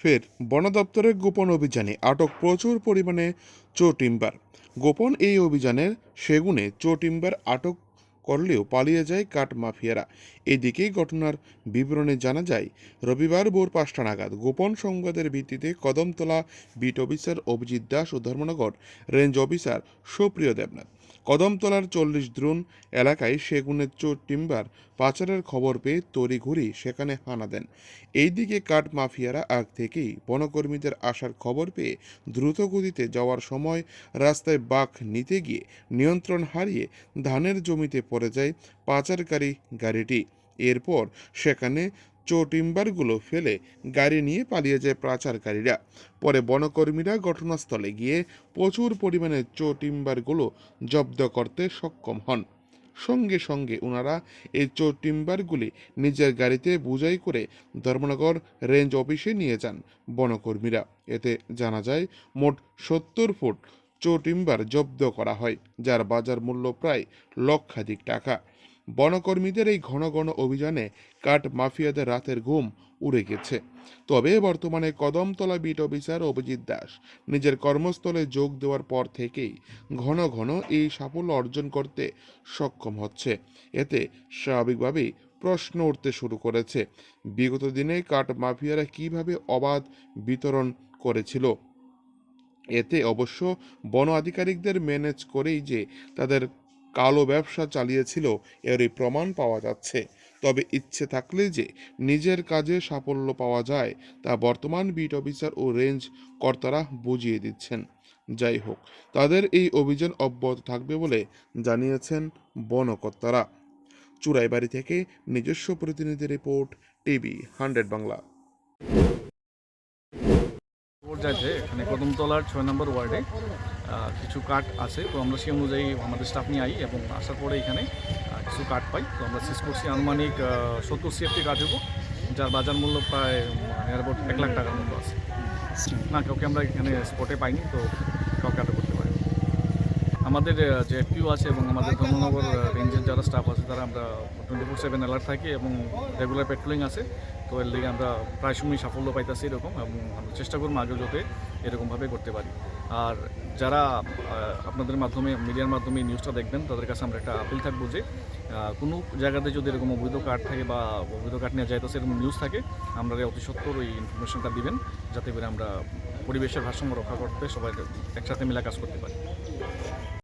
ফের বন দপ্তরের গোপন অভিযানে আটক প্রচুর পরিমাণে চো টিম্বার। গোপন এই অভিযানের সেগুনে চো টিম্বার আটক করলেও পালিয়ে যায় কাঠ মাফিয়ারা। এদিকে ঘটনার বিবরণে জানা যায়, রবিবার ভোর পাঁচটা নাগাদ গোপন সংবাদের ভিত্তিতে কদমতলা বিট অফিসার অভিজিৎ দাস ও ধর্মনগর রেঞ্জ অফিসার সুপ্রিয় দেবনাথ কদমতলার চল্লিশ দ্রোণ এলাকায় সেগুনের চোর টিম্বার পাচারের খবর পেয়ে তড়িঘড়ি সেখানে হানা দেন। এইদিকে কাঠ মাফিয়ারা আগ থেকেই বনকর্মীদের আসার খবর পেয়ে দ্রুত গতিতে যাওয়ার সময় রাস্তায় বাঘ নিতে গিয়ে নিয়ন্ত্রণ হারিয়ে ধানের জমিতে পড়ে যায় পাচারকারী গাড়িটি। এরপর সেখানে চোটিম্বারগুলো ফেলে গাড়ি নিয়ে পালিয়ে যায় পাচারকারীরা। পরে বনকর্মীরা ঘটনাস্থলে গিয়ে প্রচুর পরিমাণে চো টিম্বারগুলো জব্দ করতে সক্ষম হন। সঙ্গে সঙ্গে ওনারা এই চোর টিম্বারগুলি নিজের গাড়িতে বুঝাই করে ধর্মনগর রেঞ্জ অফিসে নিয়ে যান বনকর্মীরা। এতে জানা যায়, মোট সত্তর ফুট চোর টিম্বার জব্দ করা হয়, যার বাজার মূল্য প্রায় লক্ষাধিক টাকা। বনকর্মীদের এই ঘন ঘন অভিযানে কাঠ মাফিয়াদের রাতের ঘুম উড়ে গেছে। তবে বর্তমানে কদমতলা বিট অফিসার অভিজিৎ দাস নিজের কর্মস্থলে যোগ দেওয়ার পর থেকেই ঘন ঘন এই সাফল্য অর্জন করতে সক্ষম হচ্ছে। এতে স্বাভাবিকভাবেই প্রশ্ন উঠতে শুরু করেছে। বিগত দিনে কাঠ মাফিয়ারা কীভাবে অবাধ বিতরণ করেছিল? এতে অবশ্য বন আধিকারিকদের ম্যানেজ করেই যে তাদের কালো ব্যবসা চালিয়েছিল, এরই প্রমাণ পাওয়া যাচ্ছে। তবে ইচ্ছে থাকলে যে নিজের কাজে সাফল্য পাওয়া যায়, তা বর্তমান বিট অফিসার ও রেঞ্জ কর্তারা বুঝিয়ে দিচ্ছেন। যাই হোক, তাদের এই অভিযান অব্যাহত থাকবে বলে জানিয়েছেন বনকর্তারা। চুরাইবাড়ি থেকে নিজস্ব প্রতিনিধি রিপোর্ট, টিভি হান্ড্রেড বাংলা। পর্যায়ে এখানে কদমতলার ছয় নম্বর ওয়ার্ডে কিছু কাঠ আছে। তো আমরা সেই অনুযায়ী আমাদের স্টাফ নিয়ে আই এবং আসার পরে এখানে কিছু কাঠ পাই। তো আমরা শেষ করছি আনুমানিক সত্তর সিএফটি কাঠ হব যার বাজার মূল্য প্রায় এয়ারপোর্ট এক লাখ টাকার মতো আছে। না, কাউকে আমরা এখানে স্পটে পাইনি, তো কাউকে আটক করতে পারি আমাদের যে এফপিও আছে এবং আমাদের ধর্মনগর রেঞ্জের যারা স্টাফ আছে তারা আমরা টোয়েন্টি ফোর সেভেন অ্যালার্ট থাকি এবং রেগুলার পেট্রোলিং আছে। তো এর লিগে আমরা প্রায় সময় সাফল্য পাইতেছি এরকম এবং আমরা চেষ্টা করব আগেও যাতে এরকমভাবে করতে পারি। আর যারা আপনাদের মাধ্যমে মিডিয়ার মাধ্যমে নিউজটা দেখবেন তাদের কাছে আমরা একটা আপিল থাকব যে কোনো জায়গাতে যদি এরকম অবৈধ কার্ড থাকে বা অবৈধ কার্ড নিয়ে যাইতেছে এরকম নিউজ থাকে আমরা অতি সত্তর ওই ইনফরমেশনটা দিবেন যাতে করে আমরা পরিবেশের ভারসাম্য রক্ষা করতে সবাই একসাথে মিলে কাজ করতে পারি।